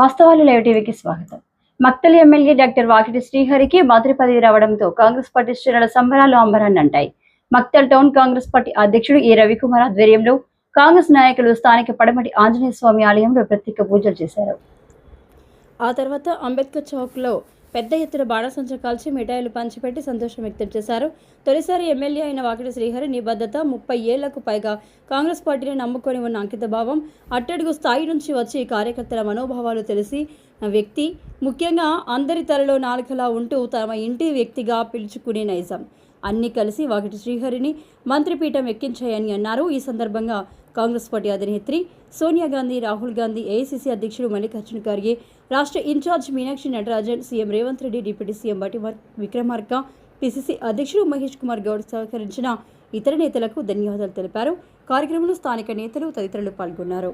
వాస్తవాలు లైవ్ టీవీకి స్వాగతం. మక్తలి ఎమ్మెల్యే డాక్టర్ వాకిటి శ్రీహరికి మంత్రి పదవి రావడంతో కాంగ్రెస్ పార్టీ శ్రేణుల సంబరాలు అంబరాన్ని అంటాయి మక్తల్ టౌన్ కాంగ్రెస్ పార్టీ అధ్యక్షుడు ఏ రవికుమార్ ఆధ్వర్యంలో కాంగ్రెస్ నాయకులు స్థానిక పడమటి ఆంజనేయ స్వామి ఆలయంలో ప్రత్యేక పూజలు చేశారు. ఆ తర్వాత అంబేద్కర్ చౌక్లో పెద్ద ఎత్తున బాణసంచ కాల్చి మిఠాయిలు పంచిపెట్టి సంతోషం వ్యక్తం చేశారు. తొలిసారి ఎమ్మెల్యే అయిన వాకిటి శ్రీహరి నిబద్ధత ముప్పై ఏళ్ళకు పైగా కాంగ్రెస్ పార్టీని నమ్ముకొని ఉన్న అంకిత భావం అట్టడుగు స్థాయి నుంచి వచ్చి కార్యకర్తల మనోభావాలు తెలిసి వ్యక్తి ముఖ్యంగా అందరి తలలో నాలుకలా ఉంటూ తమ ఇంటి వ్యక్తిగా పిలుచుకునే నైజం. అన్నీ కలిసి వాకిటి శ్రీహరిని మంత్రిపీఠం ఎక్కించాయని అన్నారు. ఈ సందర్భంగా కాంగ్రెస్ పార్టీ అధినేత్రి సోనియా గాంధీ రాహుల్ గాంధీ ఏఐసీసీ అధ్యక్షుడు మల్లికార్జున ఖార్గే రాష్ట్ర in charge Meenakshi Natarajan CM Revanth Reddy deputy CM Bhatti Vikramarka PCC అధ్యక్షుడు మహేష్ కుమార్ గౌడ్ సహకరించిన ఇతర నేతలకు ధన్యవాదాలు తెలిపారు. కార్యక్రమంలో స్థానిక నేతలు తదితరులు పాల్గొన్నారు.